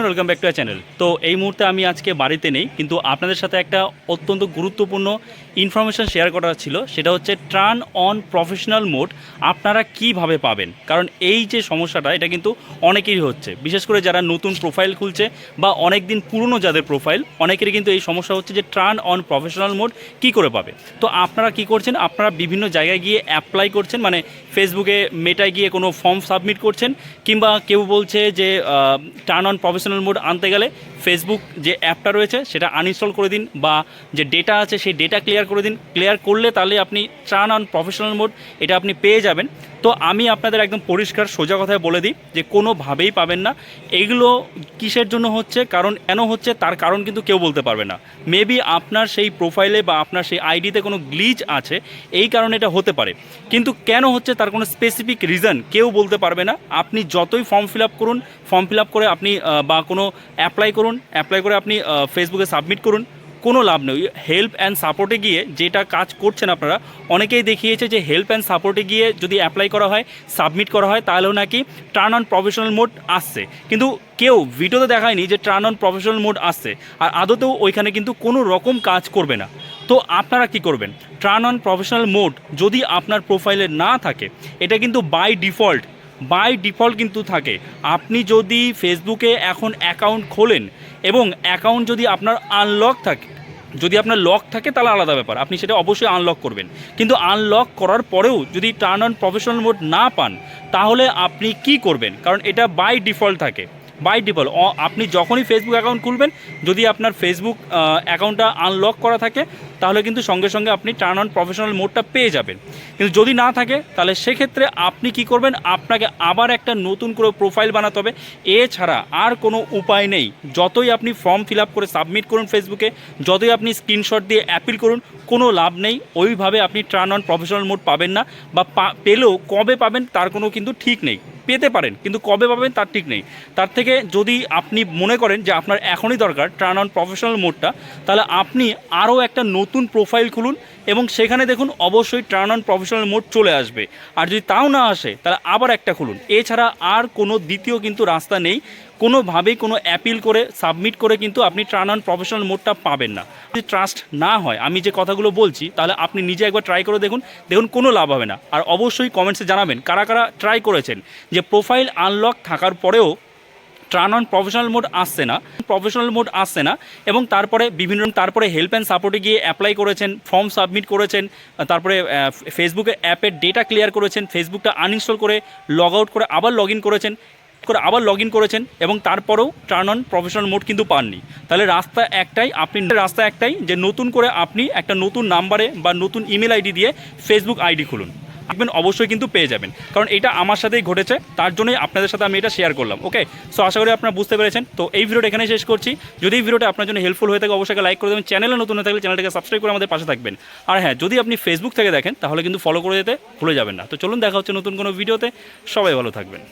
Welcome back to channel তো এই মুহূর্তে আমি আজকে বাড়িতে নেই, কিন্তু আপনাদের সাথে একটা অত্যন্ত গুরুত্বপূর্ণ ইনফরমেশন শেয়ার করা ছিল, সেটা হচ্ছে ট্রান অন প্রফেশনাল মোড আপনারা কীভাবে পাবেন? কারণ এই যে সমস্যাটা, এটা কিন্তু অনেকেরই হচ্ছে। বিশেষ করে যারা নতুন প্রোফাইল খুলছে বা অনেক দিন পুরনো যাদের প্রোফাইল অনেকেরই কিন্তু এই সমস্যা হচ্ছে যে ট্রান অন প্রফেশনাল মোড কি করে পাবে? তো আপনারা কি করছেন? আপনারা বিভিন্ন জায়গায় গিয়ে অ্যাপ্লাই করছেন মানে ফেসবুকে মেটায় গিয়ে কোনো ফর্ম সাবমিট করছেন, কিংবা কেউ বলছে যে টার্ন অন প্রফেশনাল মোড আনতে গেলে ফেসবুক যে অ্যাপটা রয়েছে, সেটা আনইনস্টল করে দিন বা যে ডেটা আছে সেই ডেটা ক্লিয়ার করে দিন। ক্লিয়ার করলে তাহলে আপনি টার্ন অন প্রফেশনাল মোড এটা আপনি পেয়ে যাবেন। তো আমি আপনাদের একদম পরিষ্কার সোজা কথায় বলে দিই যে কোনোভাবেই পাবেন না। এইগুলো কিসের জন্য হচ্ছে? কারণ কেন হচ্ছে? তার কারণ কিন্তু কেউ বলতে পারবে না। মেবি আপনার সেই প্রোফাইলে বা আপনার সেই আইডিতে কোনো গ্লিচ আছে, এই কারণে এটা হতে পারে। কিন্তু কেন হচ্ছে? তার কোনো স্পেসিফিক রিজন কেউ বলতে পারবে না। আপনি যতই ফর্ম ফিল আপ করুন ফর্ম ফিল আপ করে আপনি বা কোনো অ্যাপ্লাই করুন অ্যাপ্লাই করে আপনি ফেসবুকে সাবমিট করুন, কোনো লাভ নেই। হেল্প অ্যান্ড সাপোর্টে গিয়ে যেটা কাজ করছেন আপনারা, অনেকেই দেখিয়েছে যে হেল্প অ্যান্ড সাপোর্টে গিয়ে যদি অ্যাপ্লাই করা হয় সাবমিট করা হয় তাহলেও নাকি টার্ন অন প্রফেশনাল মোড আসছে। কিন্তু কেউ ভিডিওতে দেখায়নি যে টার্ন অন প্রফেশনাল মোড আসছে। আর আদতেও ওইখানে কিন্তু কোনো রকম কাজ করবে না। তো আপনারা কি করবেন? টার্ন অন প্রফেশনাল মোড যদি আপনার প্রোফাইলে না থাকে, এটা কিন্তু বাই ডিফল্ট বাই ডিফল্ট কিন্তু থাকে। আপনি যদি ফেসবুকে এখন অ্যাকাউন্ট খোলেন এবং অ্যাকাউন্ট যদি আপনার আনলক থাকে, যদি আপনার লক থাকে তাহলে আলাদা ব্যাপার। আপনি সেটা অবশ্যই আনলক করবেন। কিন্তু আনলক করার পরেও যদি টার্ন অন প্রফেশনাল মোড না পান, তাহলে আপনি কি করবেন? কারণ এটা বাই ডিফল্ট থাকে। বাই ডিফল্ট আপনি যখনই ফেসবুক অ্যাকাউন্ট খুলবেন, যদি আপনার ফেসবুক অ্যাকাউন্টটা আনলক করা থাকে, তাহলে কিন্তু সঙ্গে সঙ্গে আপনি টার্ন অন প্রফেশনাল মোডটা পেয়ে যাবেন। কিন্তু যদি না থাকে, তাহলে সেক্ষেত্রে আপনি কি করবেন, আপনাকে আবার একটা নতুন করে প্রোফাইল বানাতে হবে। এছাড়া আর কোনো উপায় নেই। যতই আপনি ফর্ম ফিল করে সাবমিট করুন ফেসবুকে যতই আপনি স্ক্রিনশট দিয়ে অ্যাপিল করুন, কোনো লাভ নেই। ওইভাবে আপনি টার্ন অন প্রফেশনাল মোড পাবেন না বা পেলেও কবে পাবেন, তার কোনো কিন্তু ঠিক নেই। পেতে পারেন, কিন্তু কবে পাবেন তার ঠিক নেই। তার থেকে যদি আপনি মনে করেন যে আপনার এখনই দরকার টার্ন অন প্রফেশনাল মোডটা তাহলে আপনি আরও একটা নতুন প্রোফাইল খুলুন এবং সেখানে দেখুন অবশ্যই টার্ন অন প্রফেশনাল মোড চলে আসবে। আর যদি তাও না আসে, তাহলে আবার একটা খুলুন। এছাড়া আর কোনো দ্বিতীয় কিন্তু রাস্তা নেই। কোনোভাবেই কোনো অ্যাপিল করে সাবমিট করে কিন্তু আপনি টার্ন অন প্রফেশনাল মোডটা পাবেন না। যদি ট্রাস্ট না হয়, আমি যে কথাগুলো বলছি, তাহলে আপনি নিজে একবার ট্রাই করে দেখুন দেখুন কোনো লাভ হবে না। আর অবশ্যই কমেন্টসে জানাবেন, কারা কারা ট্রাই করেছেন। যে প্রোফাইল আনলক থাকার পরেও ট্রান অন প্রফেশনাল মোড আসছে না, প্রফেশনাল মোড আসছে না এবং তারপরে বিভিন্ন, তারপরে হেল্প অ্যান্ড সাপোর্টে গিয়ে অ্যাপ্লাই করেছেন ফর্ম সাবমিট করেছেন তারপরে ফেসবুকে অ্যাপের ডেটা ক্লিয়ার করেছেন ফেসবুকটা আনইনস্টল করে লগ আউট করে আবার লগ ইন করেছেন, করে আবার লগ ইন করেছেন এবং তারপরেও টার্ন অন প্রফেশনাল মোড কিন্তু পাননি। তাহলে রাস্তা একটাই, আপনি, রাস্তা একটাই যে নতুন করে আপনি একটা নতুন নাম্বারে বা নতুন ইমেল আইডি দিয়ে ফেসবুক আইডি খুলুন। দেখবেন অবশ্যই কিন্তু পেয়ে যাবেন। কারণ এটা আমার সাথেই ঘটেছে, তার জন্যই আপনাদের সাথে আমি এটা শেয়ার করলাম ওকে সো আশা করি আপনারা বুঝতে পেরেছেন। তো, এই ভিডিওটা এখানে শেষ করছি। যদি এই ভিডিওটা আপনার জন্য হেল্পফুল হয়ে থাকে, অবশ্যই লাইক করে দেবেন। চ্যানেলে নতুন হয়ে থাকলে চ্যানেলটাকে সাবস্ক্রাইব করে আমাদের পাশে থাকবেন। আর হ্যাঁ যদি আপনি ফেসবুক থেকে দেখেন, তাহলে কিন্তু ফলো করে যেতে ভুলে যাবেন না। তো, চলুন দেখা হচ্ছে নতুন কোনো ভিডিওতে সবাই ভালো থাকবেন।